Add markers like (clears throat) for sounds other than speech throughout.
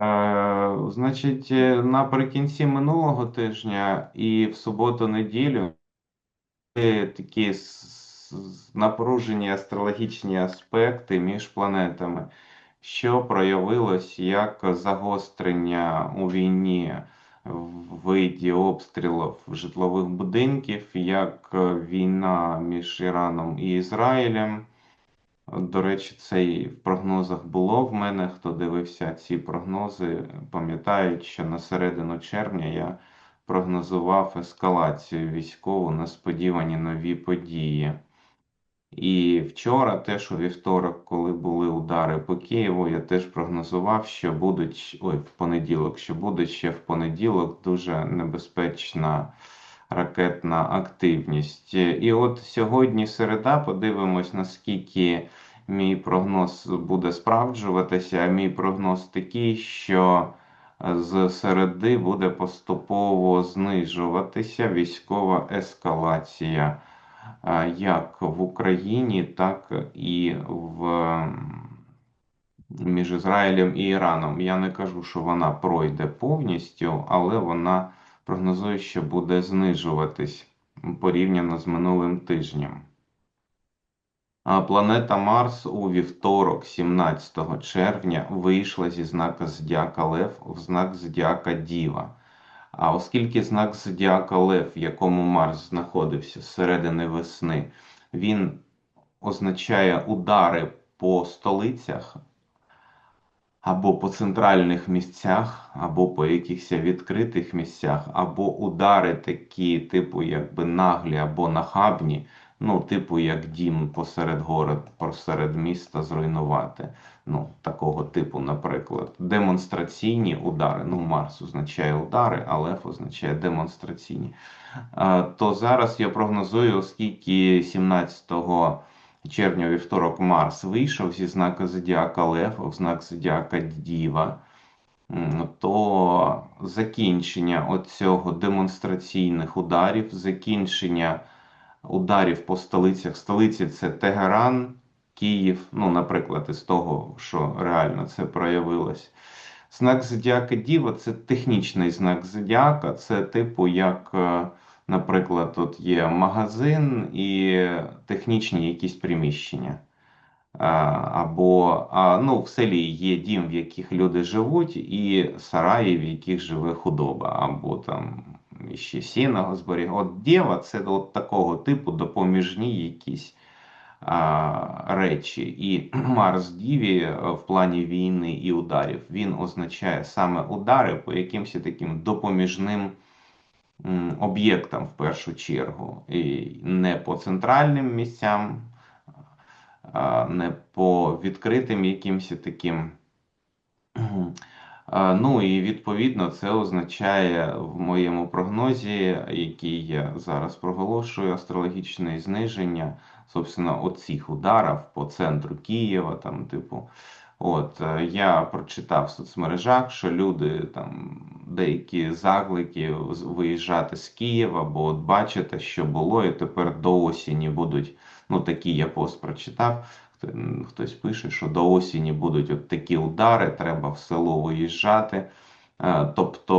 Е, значить, е, наприкінці минулого тижня і в суботу-неділю такі с- с- напружені астрологічні аспекти між планетами, що проявилось як загострення у війні в виді обстрілів житлових будинків, як е, війна між Іраном і Ізраїлем. До речі, це і в прогнозах було в мене. Хто дивився ці прогнози, пам'ятають, що на середину червня я прогнозував ескалацію військову, несподівані нові події. І вчора, теж у вівторок, коли були удари по Києву, я теж прогнозував, що будуть ой, в понеділок, що буде ще в понеділок дуже небезпечна ракетна активність. І от сьогодні середа, подивимось, наскільки мій прогноз буде справджуватися. А мій прогноз такий, що з середи буде поступово знижуватися військова ескалація як в Україні, так і в між Ізраїлем і Іраном. Я не кажу, що вона пройде повністю, але вона прогнозує, що буде знижуватись порівняно з минулим тижнем. Планета Марс у вівторок, 17 червня, вийшла зі знака Зодіака Лев в знак Зодіака Діва. А оскільки знак Зодіака Лев, в якому Марс знаходився з середини весни, він означає удари по столицях або по центральних місцях, або по якихось відкритих місцях, або удари такі, типу, якби наглі або нахабні, ну, типу, як дім посеред города, посеред міста зруйнувати. Ну, такого типу, наприклад, демонстраційні удари. Ну, Марс означає удари, а Лев означає демонстраційні. То зараз я прогнозую, оскільки 17 червня вівторок Марс вийшов зі знака Зодіака Лев в знак Зодіака Діва, то закінчення оцього демонстраційних ударів, закінчення ударів по столицях. Столиці це Тегеран, Київ, ну, наприклад, із того, що реально це проявилось. Знак Зодіака Діва це технічний знак Зодіака, це типу як. Е, Наприклад, тут є магазин і технічні якісь приміщення. Або ну, в селі є дім, в яких люди живуть, і сараї, в яких живе худоба, або там ще сіного зберіг. От дєва це от такого типу допоміжні якісь а, речі. І (clears throat) Марс Діві в плані війни і ударів він означає саме удари по якимось таким допоміжним об'єктам в першу чергу, і не по центральним місцям, не по відкритим якимось таким. (clears throat) Ну і відповідно це означає в моєму прогнозі, який я зараз проголошую, астрологічне зниження, собственно, оцих ударів по центру Києва, там, типу. От е, я прочитав в соцмережах, що люди там деякі заклики виїжджати з Києва, бо от бачите, що було, і тепер до осені будуть. Ну такий я пост прочитав. Хтось пише, що до осені будуть от такі удари, треба в село виїжджати. Е, тобто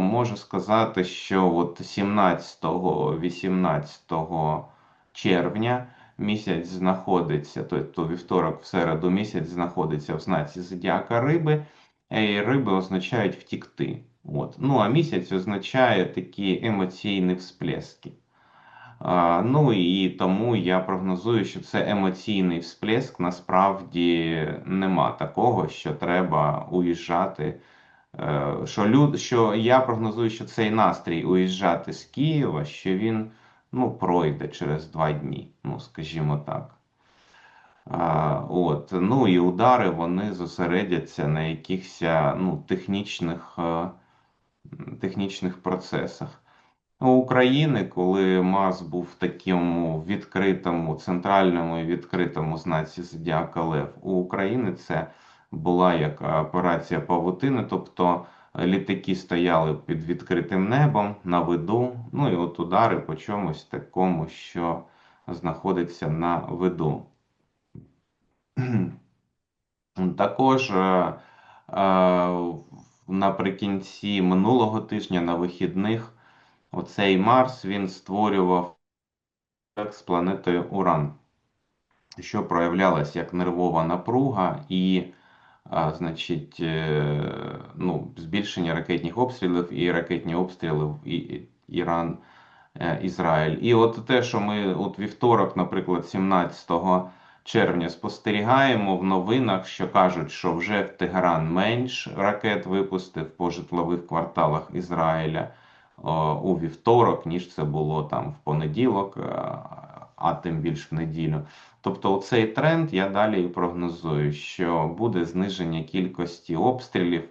можу сказати, що от 17-18 червня місяць знаходиться, тобто вівторок в середу місяць знаходиться в знаці зодіака риби, і риби означають втікти. От. Ну, а місяць означає такі емоційні всплески. Ну і тому я прогнозую, що це емоційний всплеск. Насправді нема такого, що треба уїжджати. Е, що люд, що я прогнозую, що цей настрій уїжджати з Києва, що він ну, пройде через два дні, ну, скажімо так. А, от, Ну і удари вони зосередяться на якихось ну, технічних е, технічних процесах. У України, коли МАЗ був в такому відкритому, центральному і відкритому знаці Зодіака Лев, у України це була як операція павутини, тобто літаки стояли під відкритим небом на виду, ну і от удари по чомусь такому, що знаходиться на виду. (clears throat) Також е, е, наприкінці минулого тижня на вихідних оцей Марс він створював з планетою Уран, що проявлялась як нервова напруга і, а, значить, е, ну, збільшення ракетних обстрілів і ракетні обстріли в Іран, е, Ізраїль. І от те, що ми от вівторок, наприклад, 17 червня спостерігаємо в новинах, що кажуть, що вже в Тегеран менш ракет випустив по житлових кварталах Ізраїля у вівторок, ніж це було там в понеділок, е, а тим більш в неділю. Тобто, цей тренд я далі прогнозую, що буде зниження кількості обстрілів, е,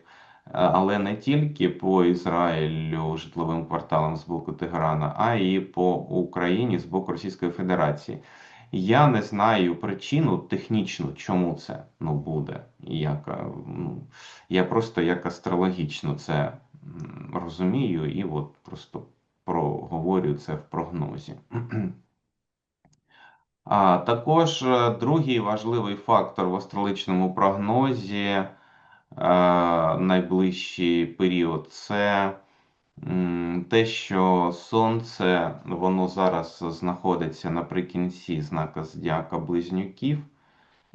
але не тільки по Ізраїлю житловим кварталам з боку Тегерана, а і по Україні з боку Російської Федерації. Я не знаю причину технічну, чому це ну, буде. Як, е, ну, я просто як астрологічно це розумію і от просто проговорю це в прогнозі. (clears throat) А також е, другий важливий фактор в астрологічному прогнозі е, найближчий період це те, що Сонце воно зараз знаходиться наприкінці знака Зодіака Близнюків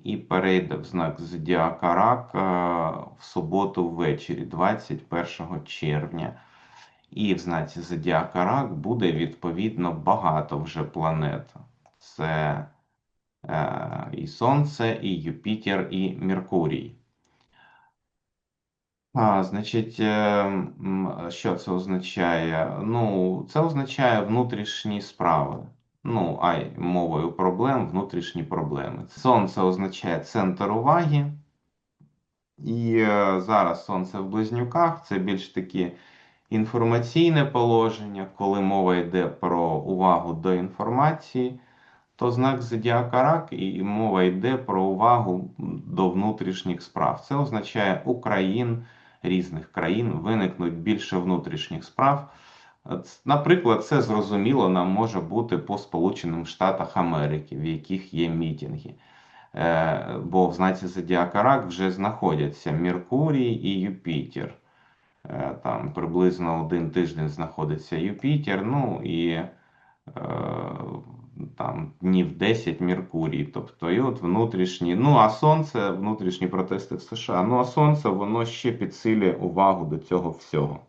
і перейде в знак Зодіака Рак е, в суботу ввечері, 21 червня. І в знаці Зодіака Рак буде відповідно багато вже планет. Це е, і Сонце, і Юпітер, і Меркурій. А, значить, е, що це означає? Ну, це означає внутрішні справи. Ну, ай, мовою проблем, внутрішні проблеми. Сонце означає центр уваги. І е, зараз Сонце в Близнюках це більш такі інформаційне положення, коли мова йде про увагу до інформації, то знак Зодіака Рак і мова йде про увагу до внутрішніх справ. Це означає у країн, різних країн виникнуть більше внутрішніх справ. Наприклад, це зрозуміло нам може бути по Сполученим Штатах Америки, в яких є мітинги. Е, Бо в знаці Зодіака Рак вже знаходяться Меркурій і Юпітер. Е, Там приблизно один тиждень знаходиться Юпітер, ну і е, там днів 10 Меркурій. Тобто, і от внутрішні, ну а Сонце, внутрішні протести в США. Ну а Сонце, воно ще підсилює увагу до цього всього.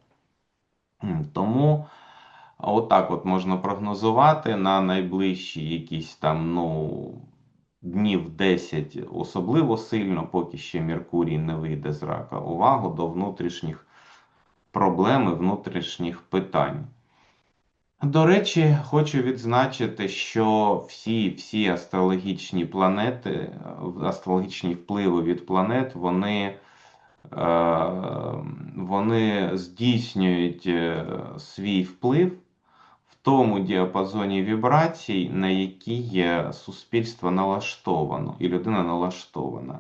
Тому отак от можна прогнозувати на найближчі якісь там, ну, днів 10 особливо сильно, поки ще Меркурій не вийде з рака, увагу до внутрішніх проблем і внутрішніх питань. До речі, хочу відзначити, що всі, всі астрологічні планети, е, астрологічні впливи від планет, вони, вони здійснюють е, свій вплив в тому діапазоні вібрацій, на який суспільство налаштовано, і людина налаштована.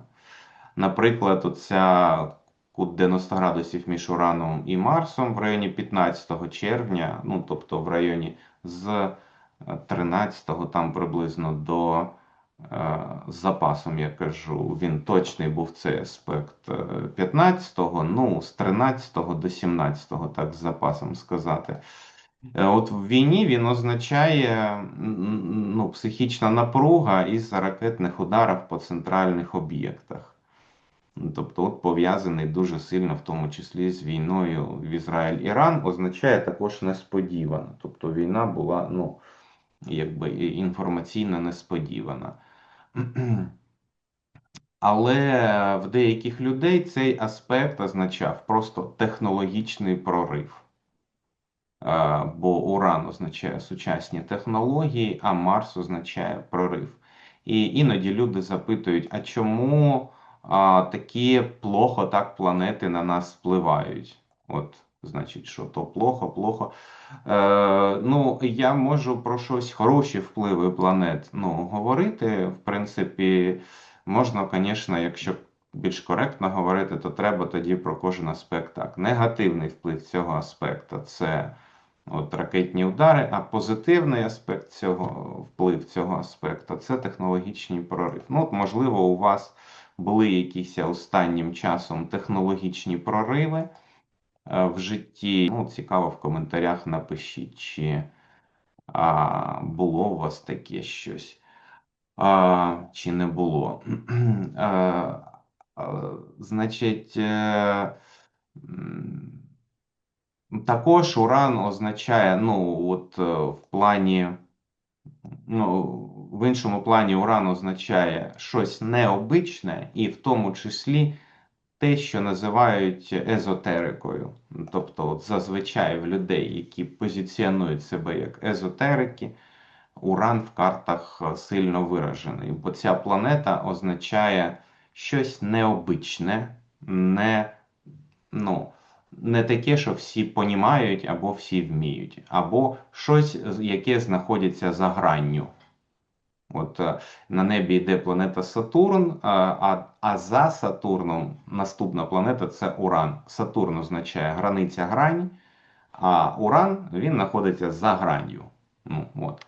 Наприклад, оця кут 90 градусів між Ураном і Марсом в районі 15 червня, ну тобто в районі з 13 там приблизно до е, з запасом, я кажу, він точний був цей аспект 15-го, ну з 13 до 17, так з запасом сказати. Е, От в війні він означає ну, психічна напруга із ракетних ударів по центральних об'єктах. Тобто, от пов'язаний дуже сильно, в тому числі з війною в Ізраїль-Іран, означає також несподівано. Тобто війна була ну, якби інформаційно несподівана. (clears throat) Але в деяких людей цей аспект означав просто технологічний прорив. Бо Уран означає сучасні технології, а Марс означає прорив. І іноді люди запитують, а чому а, такі плохо так планети на нас впливають? От, значить, що то плохо, плохо. Е, ну, я можу про щось хороші впливи планет ну, говорити. В принципі, можна, звісно, якщо більш коректно говорити, то треба тоді про кожен аспект так. Негативний вплив цього аспекту це от ракетні удари, а позитивний аспект цього, вплив цього аспекту це технологічний прорив. Ну, от, можливо, у вас були якісь останнім часом технологічні прориви, в житті. Ну, цікаво, в коментарях напишіть, чи а, було у вас таке щось, а, чи не було. А, (clears throat) Значить, е, також уран означає, ну, от е, в плані, ну, в іншому плані уран означає щось необичне, і в тому числі те, що називають езотерикою. Тобто, от зазвичай в людей, які позиціонують себе як езотерики, уран в картах сильно виражений. Бо ця планета означає щось необичне, не, ну, не таке, що всі понімають або всі вміють, або щось, яке знаходиться за гранню. От е, на небі йде планета Сатурн, а а за Сатурном наступна планета це Уран. Сатурн означає границя грань, а Уран він знаходиться за гранню. Ну, от.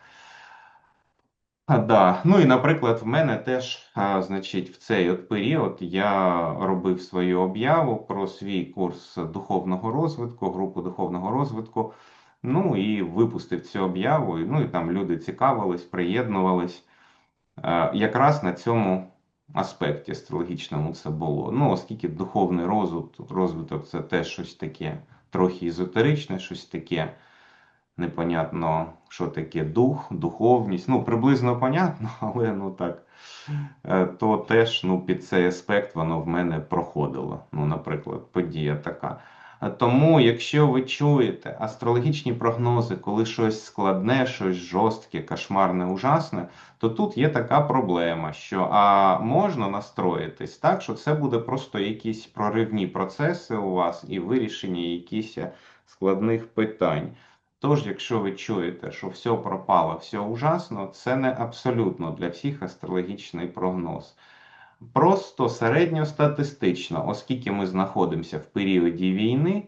Да. Ну і, наприклад, в мене теж, а, значить, в цей от період я робив свою об'яву про свій курс духовного розвитку, групу духовного розвитку. Ну і випустив цю об'яву. Ну і там люди цікавились, приєднувались. Е, якраз на цьому аспекті астрологічному це було. Ну, оскільки духовний розвиток, розвиток це теж щось таке трохи езотеричне, щось таке непонятно, що таке дух, духовність. Ну, приблизно понятно, (laughs) але ну так, е, то теж ну, під цей аспект воно в мене проходило. Ну, наприклад, подія така. Тому, якщо ви чуєте астрологічні прогнози, коли щось складне, щось жорстке, кошмарне, ужасне, то тут є така проблема, що а можна настроїтись так, що це буде просто якісь проривні процеси у вас і вирішення якихось складних питань. Тож, якщо ви чуєте, що все пропало, все ужасно, це не абсолютно для всіх астрологічний прогноз. Просто середньостатистично, оскільки ми знаходимося в періоді війни,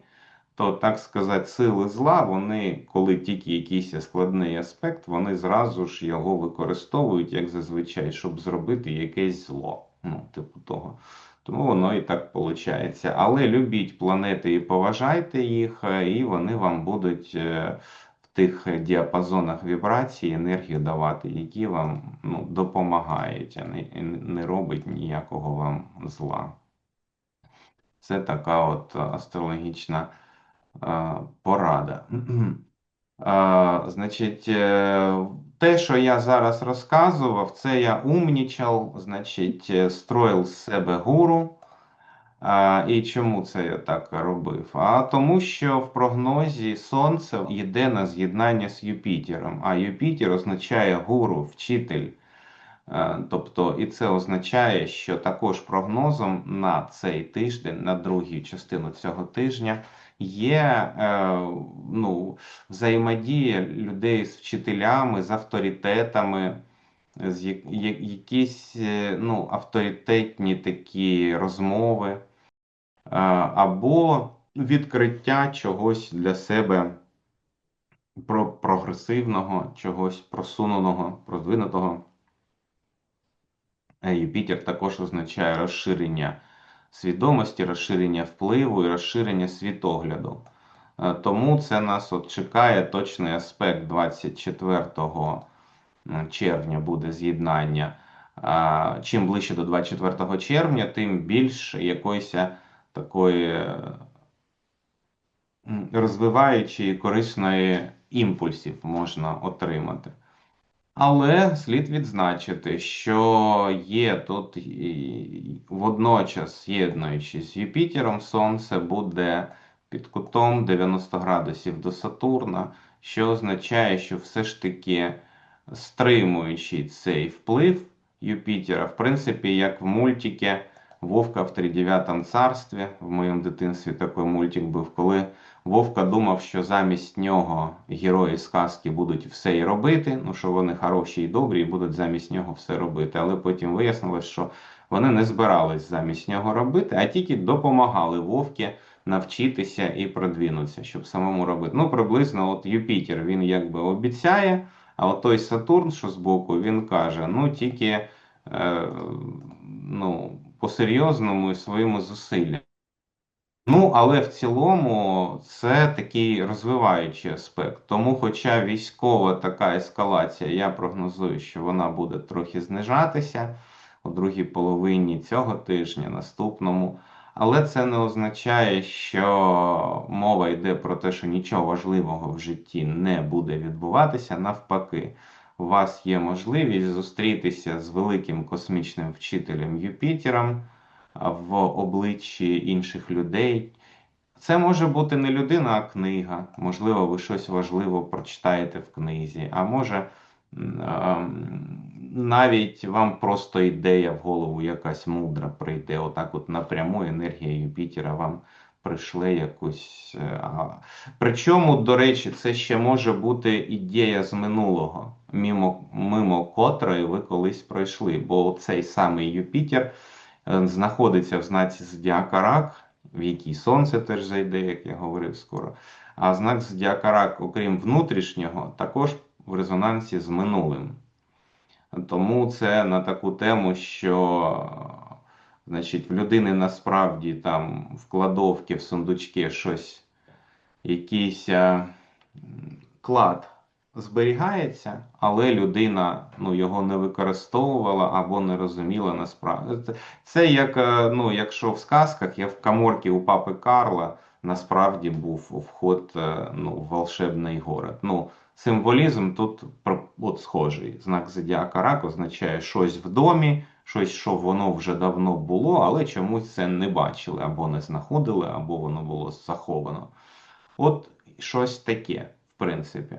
то, так сказати, сили зла, вони, коли тільки якийсь складний аспект, вони зразу ж його використовують, як зазвичай, щоб зробити якесь зло. Ну, типу того. Тому воно і так виходить. Але любіть планети і поважайте їх, і вони вам будуть е, тих діапазонах вібрацій енергію давати, які вам ну, допомагають, а не, не робить ніякого вам зла. Це така от астрологічна а, порада. (clears throat) А, Значить, е, те, що я зараз розказував, це я умнічав, значить, е, строїв з себе гуру. І чому це я так робив? А тому, що в прогнозі Сонце йде на з'єднання з Юпітером, а Юпітер означає гуру, вчитель. Тобто, і це означає, що також прогнозом на цей тиждень, на другу частину цього тижня, є е, ну, взаємодія людей з вчителями, з авторитетами. З якісь е, ну, авторитетні такі розмови, або відкриття чогось для себе прогресивного, чогось просуненого, продвинутого. Е, Юпітер також означає розширення свідомості, розширення впливу і розширення світогляду. Е, тому це нас от чекає точний аспект 24 червня буде з'єднання. Чим ближче до 24 червня, тим більше якоїсь такої розвиваючої корисної імпульсів можна отримати. Але слід відзначити, що є тут водночас, з'єднуючись з Юпітером, Сонце буде під кутом 90 градусів до Сатурна, що означає, що все ж таки стримуючи цей вплив Юпітера, в принципі, як в мультике Вовка в тридев'ятому царстві. В моєму дитинстві такий мультик був, коли Вовка думав, що замість нього герої сказки будуть все і робити, ну що вони хороші і добрі, і будуть замість нього все робити. Але потім вияснилось, що вони не збирались замість нього робити, а тільки допомагали Вовки навчитися і продвинутися, щоб самому робити. Ну, приблизно, от Юпітер він якби обіцяє, а от той Сатурн, що збоку, він каже: ну тільки. Е, ну, по-серйозному і своїми зусиллями. Ну, але в цілому це такий розвиваючий аспект. Тому, хоча військова така ескалація, я прогнозую, що вона буде трохи знижатися у другій половині цього тижня, наступному. Але це не означає, що мова йде про те, що нічого важливого в житті не буде відбуватися. Навпаки, у вас є можливість зустрітися з великим космічним вчителем Юпітером в обличчі інших людей. Це може бути не людина, а книга. Можливо, ви щось важливе прочитаєте в книзі, а може навіть вам просто ідея в голову якась мудра прийде. Отак, от напряму енергія Юпітера вам прийшле якусь. Е, причому, до речі, це ще може бути ідея з минулого, мимо, мимо котрої ви колись пройшли. Бо цей самий Юпітер. Е, знаходиться в знаці Зодіака Рак, в якій сонце теж зайде, як я говорив скоро. А знак Зодіака Рак, окрім внутрішнього, також в резонансі з минулим. Тому це на таку тему, що значить, в людини насправді там в кладовці, в сундучки щось, якийсь клад зберігається, але людина ну, його не використовувала або не розуміла насправді. Це як е, ну, якщо в сказках я в каморці у папи Карла насправді був вход е, ну, в волшебний город. Ну, Символізм тут от схожий. Знак Зодіака Рак означає щось в домі, щось, що воно вже давно було, але чомусь це не бачили, або не знаходили, або воно було заховано. От щось таке, в принципі.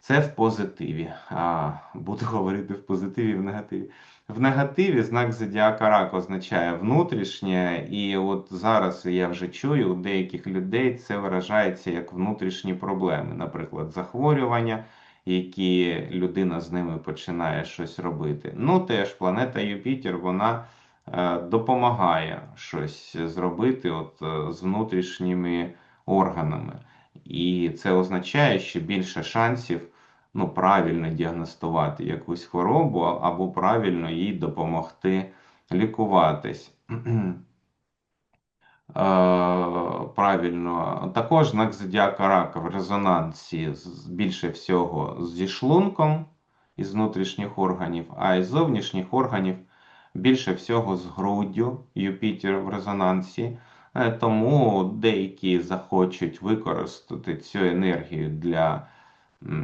Це в позитиві. А, Буду (laughs) говорити в позитиві в негативі. В негативі знак Зодіака Рак означає внутрішнє, і от зараз я вже чую, у деяких людей це виражається як внутрішні проблеми, наприклад, захворювання, які людина з ними починає щось робити. Ну, теж планета Юпітер, вона е, допомагає щось зробити от, е, з внутрішніми органами. І це означає, що більше шансів ну, правильно діагностувати якусь хворобу або правильно їй допомогти лікуватись. (clears throat) Е, правильно, також знак зодіака рака в резонансі більше всього зі шлунком із внутрішніх органів, а із зовнішніх органів більше всього з груддю Юпітер в резонансі. Е, тому деякі захочуть використати цю енергію для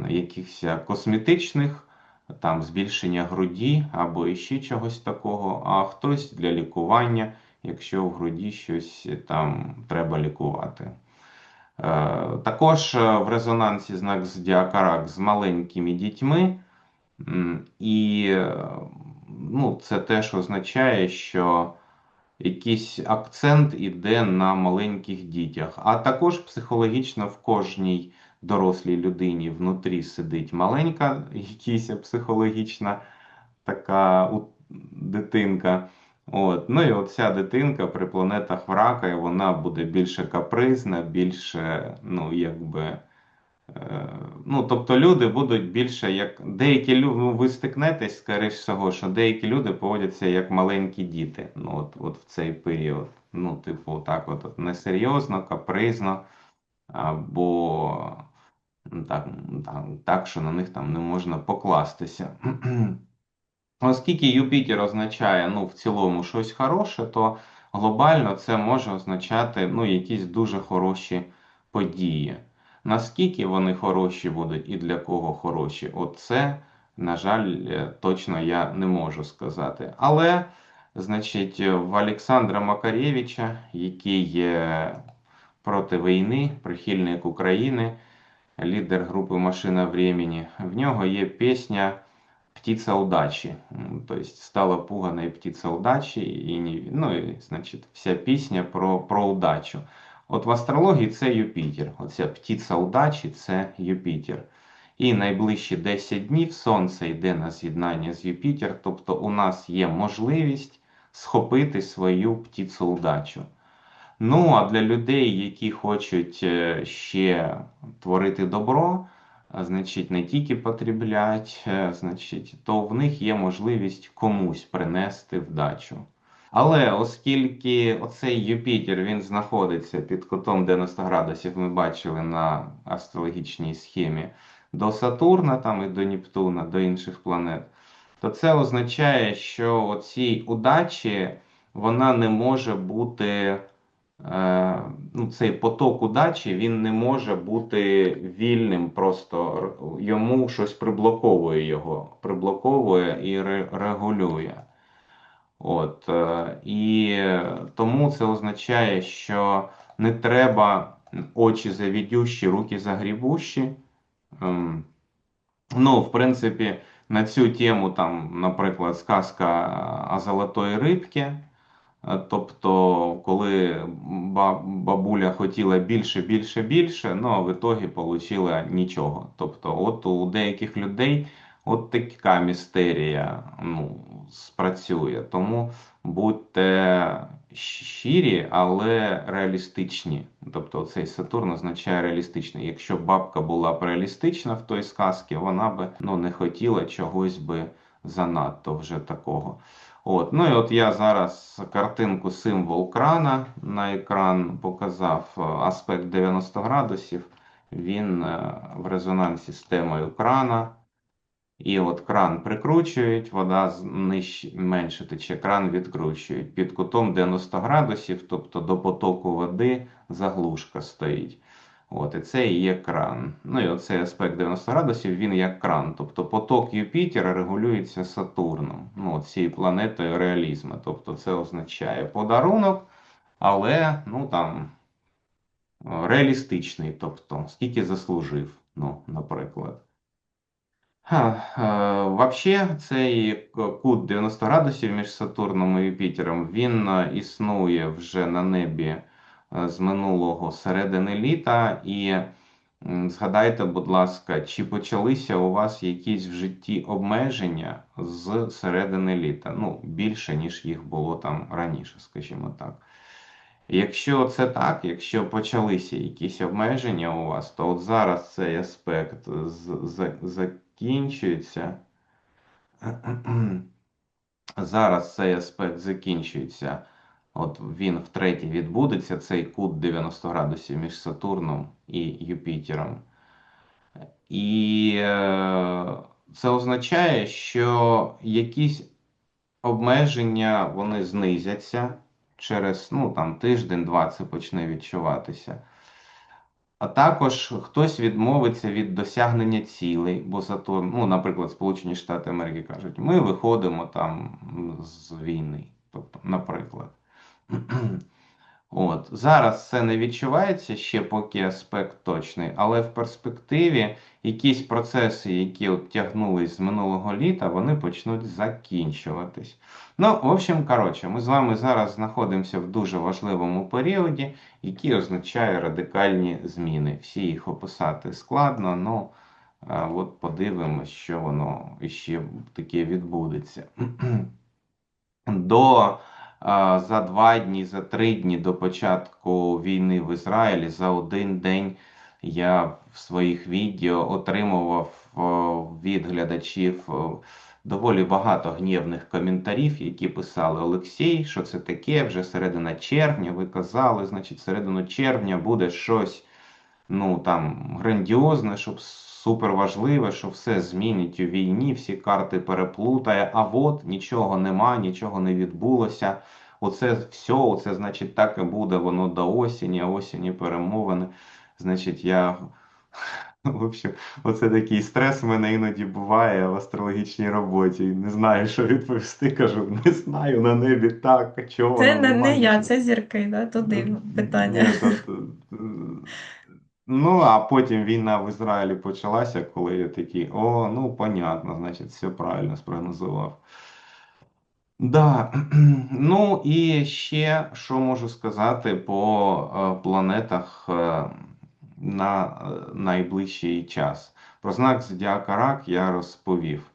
якихось косметичних, там збільшення груді або іще чогось такого, а хтось для лікування, якщо в груді щось там треба лікувати. Е, також е, в резонансі знак Зодіака з маленькими дітьми, і ну, це теж означає, що якийсь акцент іде на маленьких дітях, а також психологічно в кожній дорослій людині внутрі сидить маленька, якась психологічна така дитинка. От. Ну і от ця дитинка при планетах врака, вона буде більше капризна, більше, ну, якби. Е, ну, тобто люди будуть більше як деякі люди, ну, ви стикнетесь, скоріш всього, що деякі люди поводяться як маленькі діти. Ну, от, от в цей період. Ну, типу, так, от, несерйозно, капризно, або так, так, так, що на них там не можна покластися. (clears throat) Оскільки Юпітер означає ну, в цілому щось хороше, то глобально це може означати ну, якісь дуже хороші події. Наскільки вони хороші будуть і для кого хороші, оце, на жаль, е, точно я не можу сказати. Але, значить, в Олександра Макарєвича, який є проти війни, прихильник України лідер групи Машина времени. В нього є пісня Птиця удачі. Тобто стала пуганой птиця удачі, і ну, і, значить, вся пісня про про удачу. От в астрології це Юпітер. Оця птиця удачі це Юпітер. І найближчі 10 днів Сонце йде на з'єднання з Юпітер, тобто у нас є можливість схопити свою птицю удачу. Ну, а для людей, які хочуть е, ще творити добро, значить, не тільки потреблять, е, значить, то в них є можливість комусь принести вдачу. Але оскільки оцей Юпітер він знаходиться під кутом 90 градусів, ми бачили на астрологічній схемі до Сатурна там і до Нептуна, до інших планет, то це означає, що оцій удачі вона не може бути. Е, ну, цей поток удачі він не може бути вільним, просто йому щось приблоковує його, приблоковує і регулює. От, е, І тому це означає, що не треба очі завідющі, руки загрібущі. Ем, ну, в принципі, на цю тему, там, наприклад, сказка о золотої рибки. Е, тобто, коли бабуля хотіла більше, більше, більше, ну а в ітогі отримала нічого. Тобто, от у деяких людей от така містерія ну, спрацює. Тому будьте щирі, але реалістичні. Тобто цей Сатурн означає реалістичний. Якщо бабка була б реалістична в той сказці, вона би ну, не хотіла чогось би занадто вже такого. От. Ну і от я зараз картинку символ крана на екран показав е, аспект 90 градусів. Він е, в резонансі з темою крана. І от кран прикручують, вода нижче, менше тече, кран відкручують. Під кутом 90 градусів, тобто до потоку води заглушка стоїть. От, І це і є кран. Ну і оцей аспект 90 градусів, він як кран. Тобто поток Юпітера регулюється Сатурном, ну, цією планетою реалізму. Тобто це означає подарунок, але ну там реалістичний, тобто скільки заслужив, ну, наприклад. Взагалі, цей кут 90 градусів між Сатурном і Юпітером, він е, існує вже на небі. Е, з минулого середини літа. І згадайте, будь ласка, чи почалися у вас якісь в житті обмеження з середини літа? Ну, більше, ніж їх було там раніше, скажімо так. Якщо це так, якщо почалися якісь обмеження у вас, то от зараз цей аспект закінчується. (clears throat) Зараз цей аспект закінчується. От він втретє відбудеться, цей кут 90 градусів між Сатурном і Юпітером. І е, це означає, що якісь обмеження вони знизяться через ну, там, тиждень-два це почне відчуватися. А також хтось відмовиться від досягнення цілей, бо зато, ну, наприклад, Сполучені Штати Америки кажуть, ми виходимо там з війни, тобто, наприклад. От. Зараз це не відчувається ще поки аспект точний, але в перспективі якісь процеси, які от тягнулись з минулого літа, вони почнуть закінчуватись. Ну, в общем, коротше, ми з вами зараз знаходимося в дуже важливому періоді, який означає радикальні зміни. Всі їх описати складно, ну от подивимось, що воно іще таке відбудеться. (clears throat) До за два дні, за три дні до початку війни в Ізраїлі за один день я в своїх відео отримував від глядачів доволі багато гнівних коментарів, які писали Олексій, що це таке, вже середина червня. Ви казали, значить, середину червня буде щось ну там грандіозне, щоб супер важливе, що все змінить у війні, всі карти переплутає, а от нічого нема, нічого не відбулося. Оце все, оце, значить, так і буде воно до осені, а осені перемовини. Значить, я. В общем, оце такий стрес в мене іноді буває в астрологічній роботі. Не знаю, що відповісти. Кажу, не знаю на небі так, чого. Це не, не я, це зірки, да? туди питання. Ні, то, Ну, а потім війна в Ізраїлі почалася, коли я такий, о, ну, понятно, значить, все правильно спрогнозував. Да. (clears throat) Ну і ще що можу сказати по е, планетах е, на е, найближчий час. Про знак Зодіака Рак я розповів.